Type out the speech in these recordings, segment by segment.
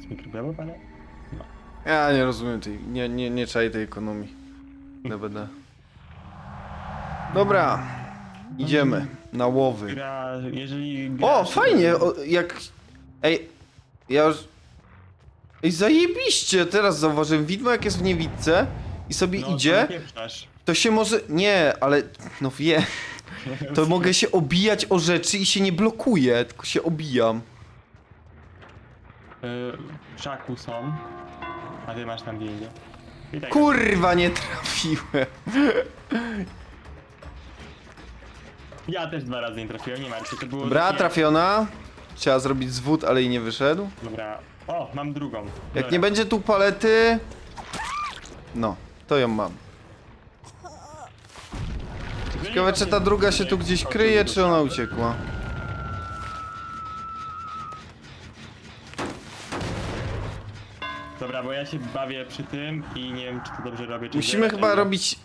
z mikrobebów, ale... Ja nie rozumiem tej, nie, nie, nie czaję tej ekonomii. DBD. Dobra. Idziemy na łowy. Gra, jeżeli... O, grasz- fajnie, o, jak... Ej, ja już... Ej, zajebiście! Teraz zauważyłem widmo, jak jest w niewidce i sobie No, idzie, to to się może... Nie, ale... No wie... To mogę się obijać o rzeczy i się nie blokuję, tylko się obijam. W szaku są, a ty masz tam. I tak, Kurwa, nie trafiłem. Ja też dwa razy nie trafiłem, nie martw się, to było... Dobra, takie- trafiona. Trzeba zrobić zwód, ale i nie wyszedł. Dobra. O, mam drugą. Jak Dobra. nie będzie tu palety... No, to ją mam. Ciekawe, czy ta druga się tu gdzieś kryje, czy ona uciekła. Ja się bawię przy tym i nie wiem, czy to dobrze robię, czy Musimy źle, chyba czy- robić...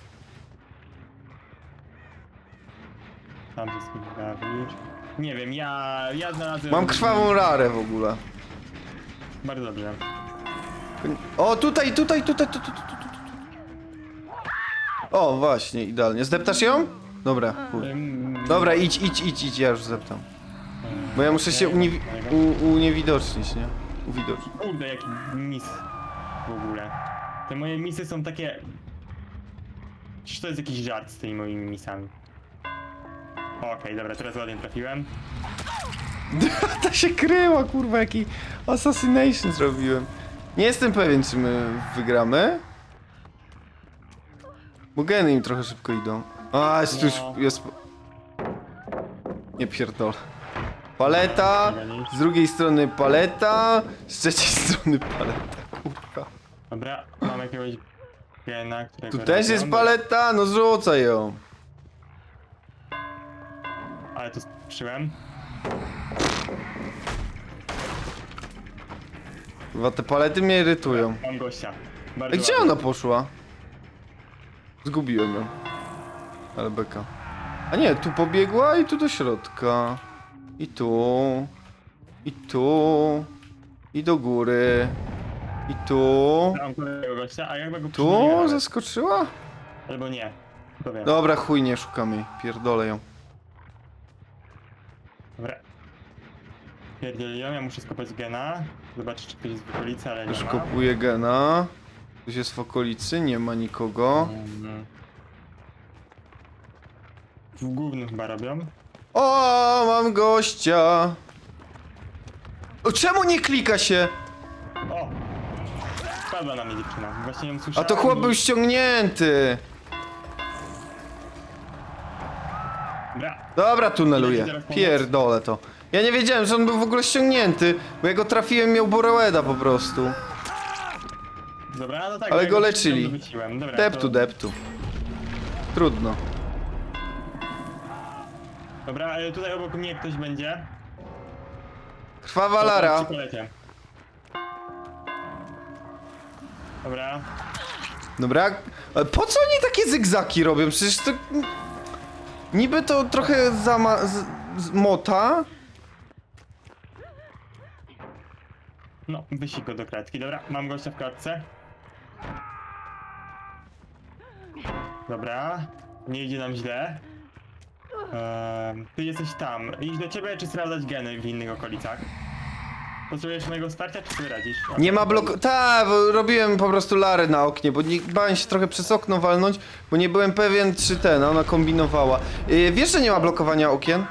Tam się z. Nie wiem, ja... ja znalazłem... Mam krwawą rarę w ogóle. Bardzo dobrze. O, tutaj, tutaj, tutaj, tu, tu, tu, tu, tu. O, właśnie, idealnie. Zdeptasz ją? Dobra, chuj. Ym, Dobra, idź, idź, idź, idź, ja już zeptam. Bo ja muszę się uniewi u uniewidocznić, nie? Uwidocznić. Kurde, jaki mis w ogóle. Te moje misy są takie... Czy to jest jakiś żart z tymi moimi misami? Okej, dobra, teraz ładnie trafiłem. Ta się kryła, kurwa, jaki assassination zrobiłem. Nie jestem pewien, czy my wygramy. Bo geny im trochę szybko idą. A, jest tu już, No. jest... Nie pierdol. Paleta, z drugiej strony paleta, z trzeciej strony paleta, kurwa. Dobra, mam jakiegoś gena, którego... Tu też jest paleta, no zrzucaj ją. Ale to sprzyłem. Chyba te palety mnie irytują. Mam gościa. Bardzo gdzie ona poszła? Zgubiłem ją. Ale beka. A nie, tu pobiegła i tu do środka. I tu. I tu. I do góry. I tu. Kolejnego gościa, a jakby go Tu zaskoczyła? Albo nie. To wiem. Dobra, chuj, nie szukam jej. Pierdolę ją. Dobra. Pierdzieliłem, ja muszę skopać gena. Zobaczyć, czy ktoś jest w okolicy, ale nie Już ma. kopuję gena. Ktoś jest w okolicy, nie ma nikogo. Mm. W głównym chyba robią. O, mam gościa! O, czemu nie klika się? Spadła na mnie dziewczyna. Właśnie ją A słyszałem. to chłop i- był ściągnięty. Dobra. Dobra, tuneluję. Pierdolę to. Ja nie wiedziałem, że on był w ogóle ściągnięty, bo ja go trafiłem, miał Borroweda po prostu. Dobra, no tak. Ale ja go leczyli. wróciłem. Dobra, Deptu, deptu. Trudno. Dobra, e, tutaj obok mnie ktoś będzie. Krwawa Lara. przy. Dobra. Dobra. Ale po co oni takie zygzaki robią? Przecież to... Niby to trochę zama... Z, z mota. No, go do kratki. Dobra, mam gościa w klatce. Dobra, nie idzie nam źle. Ehm, ty jesteś tam. Iść do ciebie, czy sprawdzać geny w innych okolicach? Potrzebujesz mojego wsparcia, czy sobie radzisz? Nie ma blok... Ta, bo robiłem po prostu Larę na oknie, bo nie bałem się trochę przez okno walnąć, bo nie byłem pewien, czy ten, ona kombinowała. Yy, wiesz, że nie ma blokowania okien?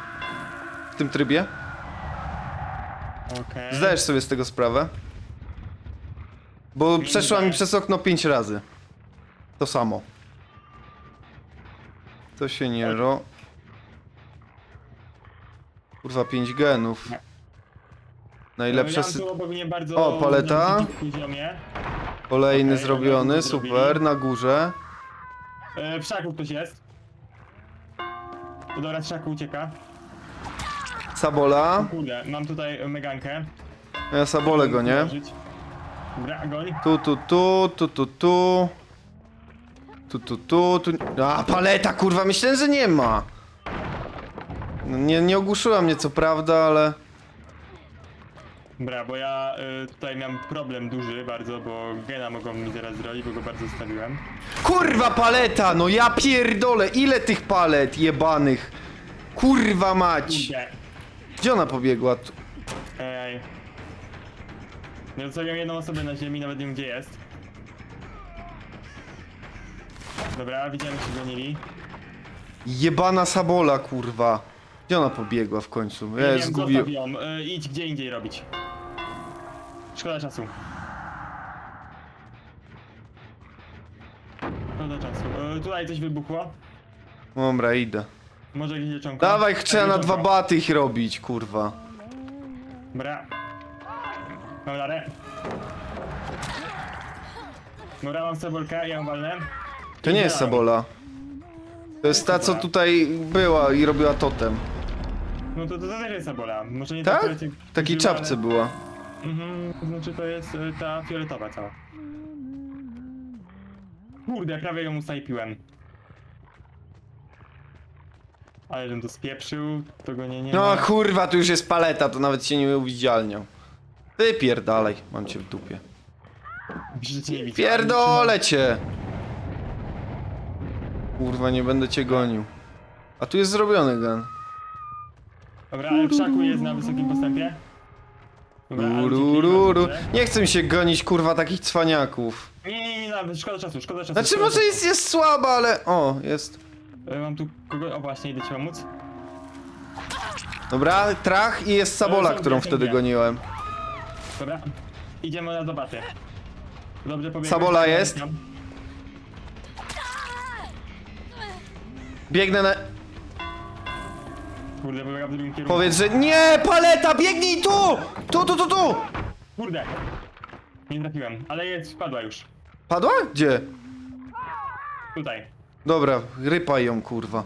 W tym trybie? Okej. Zdajesz sobie z tego sprawę? Bo przeszła mi przez okno pięć razy. To samo. To się nie ro... Kurwa, pięć genów. Najlepsze... Sy... tu obok mnie bardzo... O, paleta. na wysokim poziomie. Kolejny Okej, zrobiony, super, zrobili. na górze. E, w szaku ktoś jest. Dobra, z szaku ucieka. Sabola. Kurde, mam tutaj megankę. Ja sabolę go, nie? Użyć. Dobra, goń. Tu, tu, tu, tu, tu, tu. Tu, tu, tu, tu. A, paleta, kurwa, myślałem, że nie ma. No, Nie, nie ogłuszyła mnie, co prawda, ale... Dobra, bo ja y, tutaj miałem problem duży bardzo, bo gena mogą mi zaraz zrobić, bo go bardzo zostawiłem. Kurwa paleta, no ja pierdolę, ile tych palet jebanych? Kurwa mać! Gdzie ona pobiegła? Tu- Ej. Ja zostawiam jedną osobę na ziemi, nawet nie wiem gdzie jest. Dobra, widziałem, że się gonili. Jebana sabola, kurwa. Gdzie ona pobiegła w końcu? Nie Ja wiem, zgubiłem. zostaw ją. Y, idź gdzie indziej robić. Szkoda czasu. Szkoda czasu. Y, tutaj coś wybuchło. Dobra, idę. Może. Dawaj, chcę na Jakieś dwa baty ich robić, kurwa. Dobra. Mam darę. Dobra, mam cebolkę, ja ją walnę. To nie jest sabola. To jest ta, co tutaj była i robiła totem. No to, to, też jest sabola. Może nie Tak? która cię W takiej czapce ale- była. Mhm, to znaczy to jest y, ta fioletowa cała. Kurde, prawie ją usajpiłem. Ale żebym to spieprzył, to go nie, nie No ma. kurwa, tu już jest paleta, to nawet się nie uwidzialniał. Ty pierdalaj, mam cię w dupie. Cię nie widzę. Pierdolę cię! Kurwa, nie będę cię gonił. A tu jest zrobiony gen. Dobra, ale w krzaku jest na wysokim postępie. Dobra, ale Nie chcę mi się gonić, kurwa, takich cwaniaków. Nie, nie, nie, nawet szkoda czasu, szkoda czasu. Znaczy, szkoda może czasu. jest, jest słaba, ale... O, jest. E, Mam tu kogo... O właśnie, idę ci pomóc. Dobra, trach i jest sabola, którą wtedy goniłem. Dobra, idziemy na debatę. Dobrze pobiegłeś. Sabola jest? Biegnę na... Kurde, w drugim kierunku. Powiedz, że nie, paleta, biegnij tu! Tu, tu, tu, tu! Kurde! Nie trafiłem, ale jest, wpadła już. Padła? Gdzie? Tutaj. Dobra, rypaj ją, kurwa.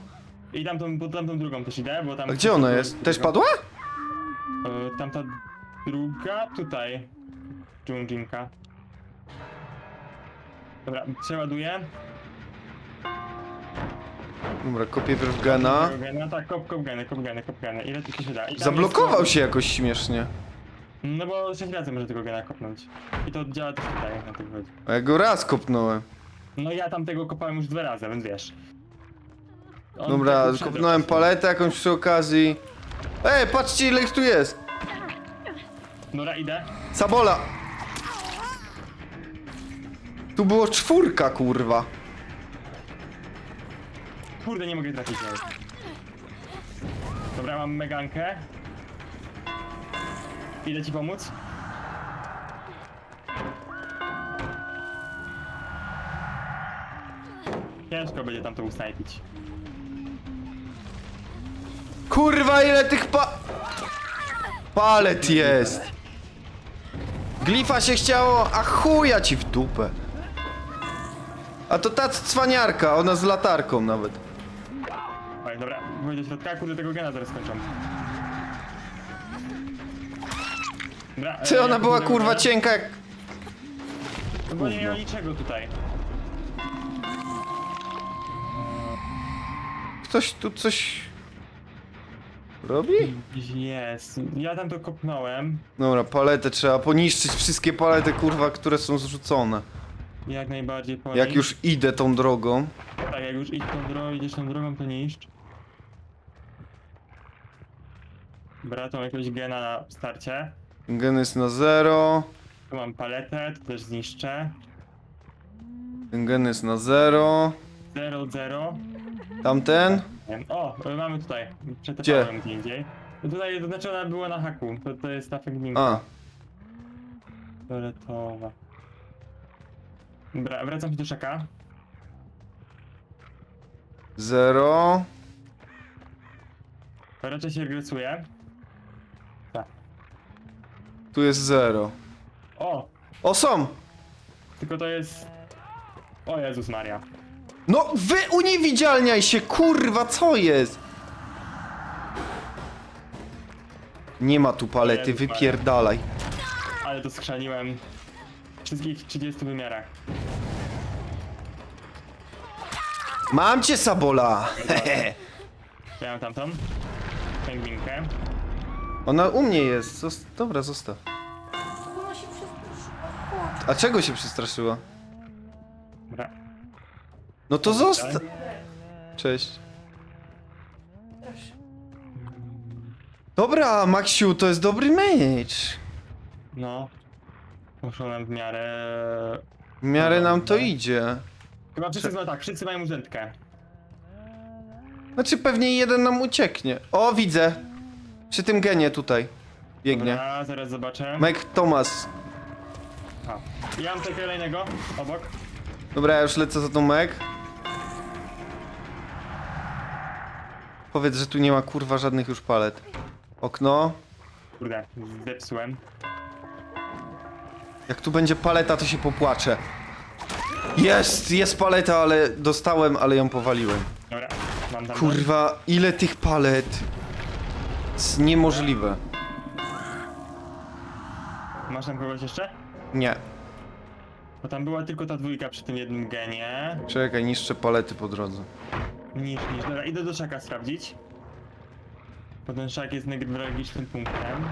I tamtą, po tamtą drugą też idę, bo tam... A gdzie ona jest? Też padła? E, tamta druga, tutaj. Dżunglinka. Dobra, przeładuję. Dobra, kopię pierw gena. No tak, kop, kop geny, kop geny, kop geny. Ile tylko się da. I tam Zablokował jest- się jakoś śmiesznie. No bo 6 razy może tego gena kopnąć. I to działa też tutaj, na tym chodzi. A ja go raz kopnąłem. No ja tam tego kopałem już dwa razy, więc wiesz. On Dobra, tak uprzedzał kopnąłem paletę jakąś przy okazji. Ej, patrzcie ile ich tu jest! Dobra, idę. Sabola! Tu było czwórka, kurwa. Kurde, nie mogę trafić nawet. Dobra, mam megankę. Idę ci pomóc. Ciężko będzie tam to usnajpić. Kurwa, ile tych pa... Palet jest! Glifa się chciało, a chuja ci w dupę. A to ta cwaniarka, ona z latarką nawet. Oj, dobra, wejdę do środka, kurde, tego gena zaraz skończą. Dobra, Czy e, ona była kurwa cienka jak... No Bo nie gówno. miał niczego tutaj. Ktoś tu coś... Robi? Jest. Ja tam to kopnąłem. Dobra, paletę trzeba poniszczyć, wszystkie palety kurwa, które są zrzucone. Jak najbardziej po Jak już idę tą drogą. Tak, jak już idź tą drogą, idziesz tą drogą, to niszcz. Dobra, mam jakiegoś gena na starcie. Gen jest na zero. Tu mam paletę, to też zniszczę. Ten gen jest na zero. 0, 0. Tamten? O, mamy tutaj. Gdzie? Przetapałem gdzie indziej. No Tutaj, to znaczy ona była na haku. To, to jest ta fegminka. A, Fioletowa. Dobra, wracam do czeka. zero. Raczej się regresuje. Tu jest zero. O! O, są! Tylko to jest... O Jezus Maria. No, wy uniewidzialniaj się, kurwa, co jest? Nie ma tu palety, Jezu, wypierdalaj. Ale to skrzaniłem. W wszystkich 30 wymiarach. Mam cię, Sabola! Ja mam tamtą. Pęgwinkę. Ona u mnie jest. Zos dobra, zostaw. A czego się przestraszyła? Dobra. No to zosta... Cześć. Dobra, Maksiu, to jest dobry mecz. No. Poszło nam w miarę... W miarę nam to idzie. Chyba wszyscy, no tak, wszyscy mają urzędkę. Znaczy pewnie jeden nam ucieknie. O, widzę. Przy tym genie tutaj. Biegnie. Dobra, zaraz zobaczę. Mac Thomas. A. Ja mam tego kolejnego, obok. Dobra, ja już lecę za tą Mac. Powiedz, że tu nie ma kurwa żadnych już palet. Okno. Kurde, zepsułem. Jak tu będzie paleta, to się popłaczę. Jest, jest paleta, ale dostałem, ale ją powaliłem. Dobra, mam tam... Kurwa, ile tych palet? Jest niemożliwe. Masz tam kogoś jeszcze? Nie. Bo tam była tylko ta dwójka przy tym jednym genie. Czekaj, niszczę palety po drodze. Niż, niż. Dobra, idę do szaka sprawdzić. Bo ten szak jest newralgicznym punktem.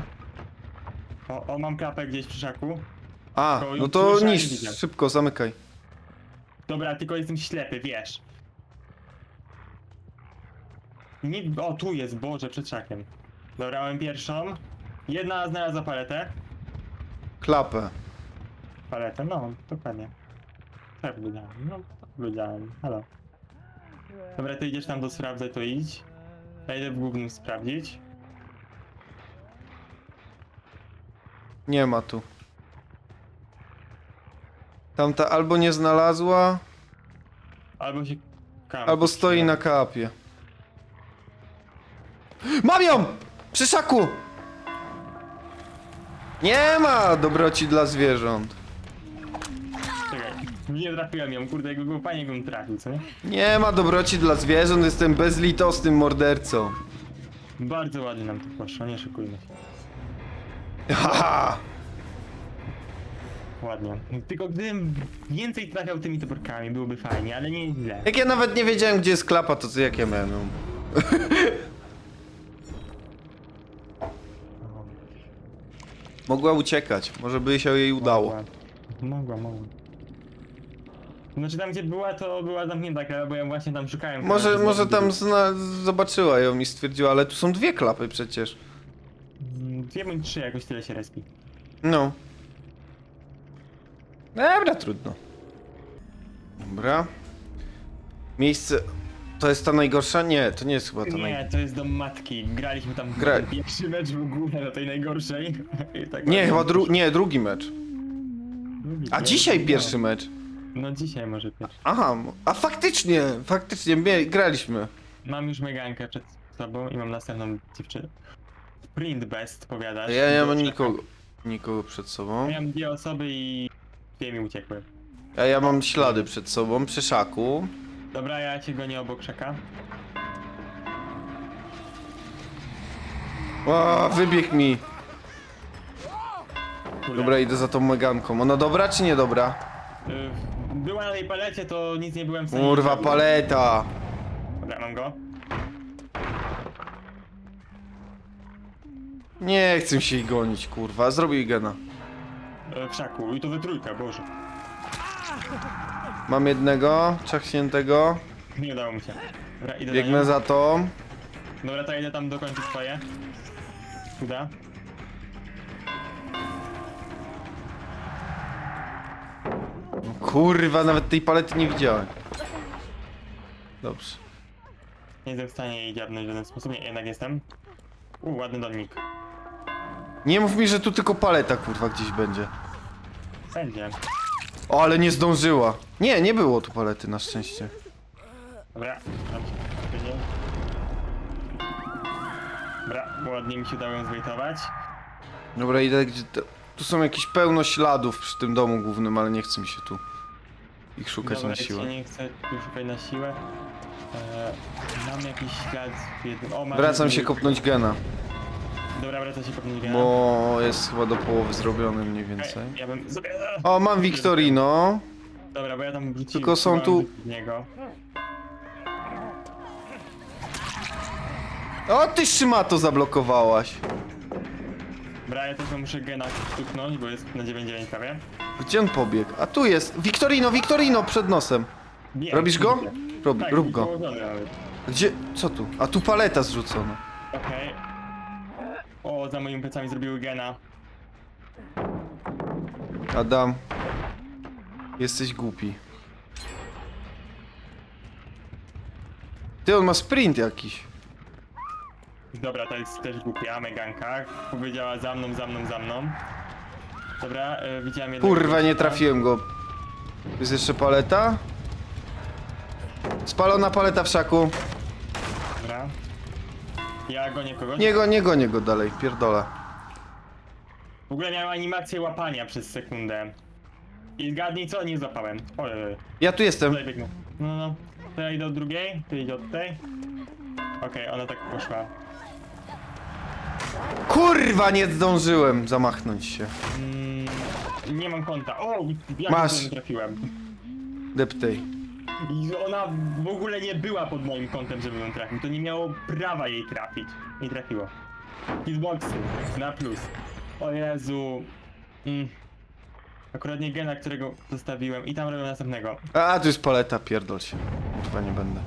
O, o, mam klapę gdzieś przy szaku. A, no to widzę. szybko, zamykaj. Dobra, tylko jestem ślepy, wiesz. Nie, o, tu jest, Boże, przed szakiem. Dobra, mam pierwszą. Jedna znalazła paletę. Klapę. Paletę, no, dokładnie. Tak powiedziałem, no, tak halo. Dobra, ty idziesz tam do sprawdzę, to idź. Ja idę w głównym sprawdzić. Nie ma tu. Tamta albo nie znalazła, Albo się kam. albo stoi na kapie. Mam ją! Przy szaku! Nie ma dobroci dla zwierząt. Czekaj, nie trafiłem ją, kurde, jakby fajnie, jakbym trafił, co nie? Nie ma dobroci dla zwierząt, jestem bezlitosnym mordercą. Bardzo ładnie nam to poszło, nie szykujmy się. Haha! Ładnie. Tylko gdybym więcej trafiał tymi toporkami, byłoby fajnie, ale nie źle. Jak ja nawet nie wiedziałem, gdzie jest klapa, to co jak ja miałem ją? Mogła uciekać, może by się jej udało. Mogła, mogła. mogła. Znaczy tam gdzie była, to była zamknięta bo ja właśnie tam szukałem. Może, może tam zna, zobaczyła ją i stwierdziła, ale tu są dwie klapy przecież. Dwie bądź trzy, jakoś tyle się respi. No. Dobra, trudno. Dobra. Miejsce... To jest ta najgorsza? Nie, to nie jest chyba ta Nie, najgorsza. to jest dom matki. Graliśmy tam Gra- pierwszy mecz w ogóle do tej najgorszej. I tak Nie, chyba dru nie, drugi mecz. Drugi, A no, dzisiaj no. pierwszy mecz. No dzisiaj może pierwszy. Aha, m- a faktycznie, faktycznie, mie- graliśmy. Mam już Megankę przed sobą i mam następną dziewczynę. Print best, powiadasz. Ja nie mam Dobrze. nikogo, nikogo przed sobą. Miałem dwie osoby i dwie mi uciekły. A ja mam ślady przed sobą, przy szaku. Dobra, ja cię gonię obok szaka. O, wybiegł mi. Kurde. Dobra, idę za tą meganką. Ona dobra czy nie dobra? Y, Była na tej palecie, to nic nie byłem w stanie... Kurwa, paleta. Dobra, mam go. Nie chcę się jej gonić, kurwa. Zrobię jej gena. Y, W szaku. I to we trójkę, boże. Mam jednego, czachniętego. Nie udało mi się. Dobra, idę Biegnę za... za to. Dobra, to idę tam dokończyć swoje. Uda. Kurwa, nawet tej palety nie widziałem. Dobrze. Nie jestem w stanie jej dziabnąć w żaden sposób. Nie, jednak jestem. U, ładny dolnik. Nie mów mi, że tu tylko paleta, kurwa, gdzieś będzie. Będzie. O, ale nie zdążyła. Nie, nie było tu palety, na szczęście. Dobra, dobrze. Będzie. Dobra, ładnie mi się udało ją zwejtować. Dobra, idę gdzie... Tu są jakieś pełno śladów przy tym domu głównym, ale nie chce mi się tu ich szukać Dobra, na siłę. się nie chcę tu szukać na siłę. E, mam jakiś ślad w jednym... O, mam Wracam się jedną- kopnąć gena, Dobra, wracam się kopnąć gena. bo jest chyba do połowy zrobiony mniej więcej. Ej, Ja bym. O, mam Victorino. Dobra, bo ja tam wróciłem. Tylko są tu- z niego. O, ty Szymato zablokowałaś. Dobra, ja też muszę gena stuknąć, bo jest na 9-9 prawie. Gdzie on pobiegł? A tu jest! Wiktorino, Wiktorino, przed nosem! Wiem, Robisz go? widzę. Rob, Tak, rób go. położony nawet. Gdzie? Co tu? A tu paleta zrzucona. Okej. Za moimi plecami zrobiły gena. Adam. Jesteś głupi. Ty, on ma sprint jakiś. Dobra, to jest też głupia, Meganka. Powiedziała za mną, za mną, za mną. Dobra, e, widziałem jednego Kurwa, nie trafiłem go. Jest jeszcze paleta? Spalona paleta w szaku. Ja gonię kogoś. Nie go, nie gonię go dalej, pierdolę. W ogóle miałem animację łapania przez sekundę. I zgadnij co? Nie złapałem. Ojej. Ja tu jestem. Tutaj biegnę. No, no. To ja idę od drugiej, ty idzie od tej. Okej, ona tak poszła. Kurwa, nie zdążyłem zamachnąć się. Mm, nie mam konta. O, jak Masz. nie trafiłem. Deptej. I ona w ogóle nie była pod moim kątem, żeby ją trafił. To nie miało prawa jej trafić. Nie trafiło. Hitboxy na plus. O Jezu. Mm. Akurat nie gena, którego zostawiłem. I tam robię następnego. A, tu jest paleta, pierdol się. Kurwa, nie będę.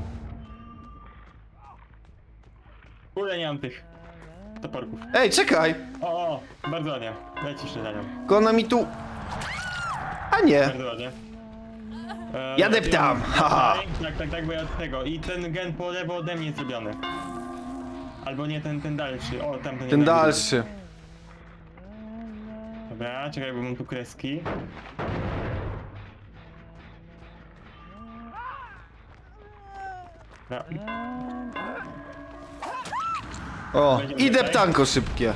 Kurde, nie mam tych toporków. Ej, czekaj! O, o, bardzo ładnie. Lecisz na nią. Tylko ona mi tu... A nie. Bardzo ładnie. E, Ja deptam, lepiej- haha. Tak, tak, tak, bo ja od tego. I ten gen po lewo ode mnie jest zrobiony. Albo nie ten, ten dalszy. O, tam ten jeden. dalszy. Dobra, czekaj, bo mam tu kreski. Dobra. O, Będziemy i tutaj? deptanko szybkie.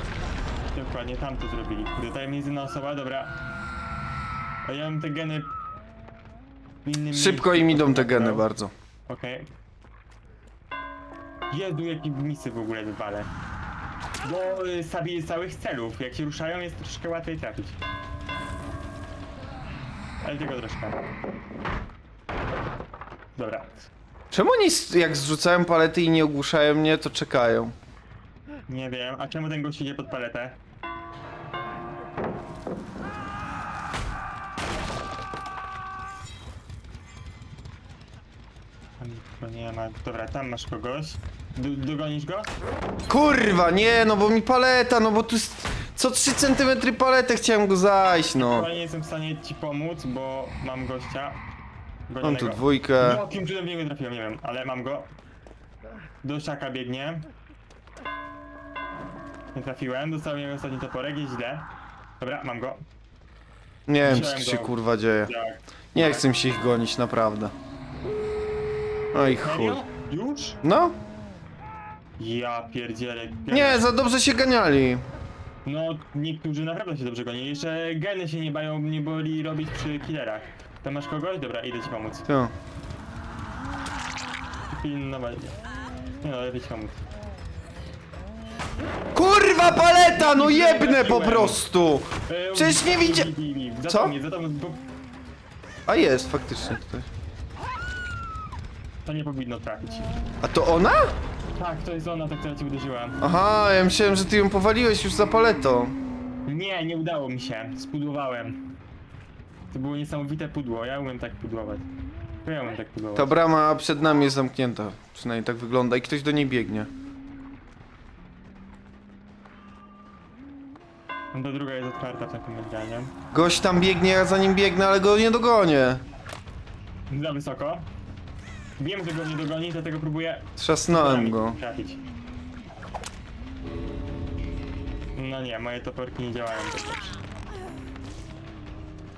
Dokładnie, tam to zrobili. Kurde, tajemnicyna osoba, dobra. A ja mam te geny... w innym Szybko miejscu im idą te geny bardzo. Okej. Jezu, jakie misy w ogóle wywalę. Bo y, zabije całych celów. Jak się ruszają, jest troszkę łatwiej trafić. Ale tylko troszkę. Dobra. Czemu oni s- jak zrzucają palety i nie ogłuszają mnie, to czekają? Nie wiem, a czemu ten gość idzie pod paletę? Nie ma. Dobra, tam masz kogoś. D dogonisz go? Kurwa, nie, no bo mi paleta, no bo tu jest co 3 cm paletę chciałem go zajść, no. Ale nie jestem w stanie ci pomóc, bo mam gościa. Mam tu dwójkę. Jakim cudem w niego trafiłem, nie wiem, ale mam go. Do szaka biegnie. Nie trafiłem, dostałem jego ostatni toporek, jest źle. Dobra, mam go. Nie wiem, co tu się kurwa dzieje. Tak. Nie chcę mi się ich gonić, naprawdę. No i chuj. Serio? Już? No? Ja pierdzielę. Nie, za dobrze się ganiali. No, niektórzy naprawdę się dobrze goni. Jeszcze geny się nie bają, nie boli robić przy killerach. Tam masz kogoś? Dobra, idę ci pomóc. To. Pilnować. Nie no, lepiej ci pomóc. Kurwa paleta, no Nie jebnę po prostu! E, Przecież nie bij. Za Co? to mnie, za to, bo A jest, faktycznie tutaj. To nie powinno trafić. A to ona? Tak, to jest ona, ta, która ci uderzyła. Aha, ja myślałem, że ty ją powaliłeś już za paletą. Nie, nie udało mi się. Spudłowałem. To było niesamowite pudło, ja umiem tak pudłować. To ja umiem tak pudłować. Ta brama przed nami jest zamknięta. Przynajmniej tak wygląda i ktoś do niej biegnie. No to druga jest otwarta w takim razie. Gość tam biegnie, ja za nim biegnę, ale go nie dogonię. Za wysoko. Wiem, że go nie dogoni, dlatego próbuję Trzasnąłem go. trafić. No nie, moje toporki nie działają tak dobrze.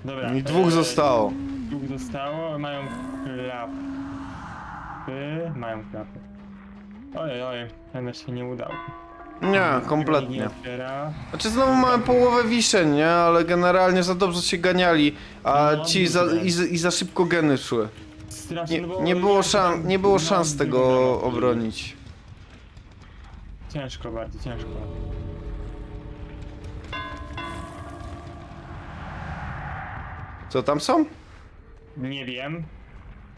Dobra. I dwóch e, zostało. Dwóch zostało, mają klapy. Mają klapy. Ojej, ojej, ten się nie udał. Nie, Nie kompletnie. otwiera. Znaczy znowu mamy połowę wiszeń, nie? Ale generalnie za dobrze się ganiali, a No, ci za, i, za- i za szybko geny szły. Strasznie, Nie, no bo nie było, szan, nie było szans tego obronić. Ciężko bardzo, ciężko. Co tam są? Nie wiem,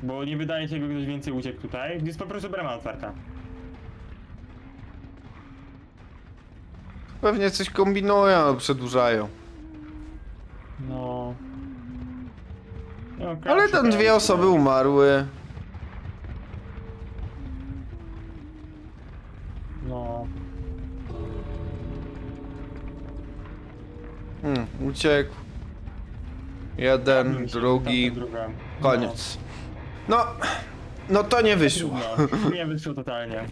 bo nie wydaje się, jakby ktoś więcej uciekł tutaj. Jest po prostu brama otwarta. Pewnie coś kombinują, przedłużają. No. No Ale tam dwie osoby umarły. No. Hmm, uciekł. Jeden, drugi. tamta druga. Koniec. No, no to nie No, wyszło. Nie wyszło totalnie.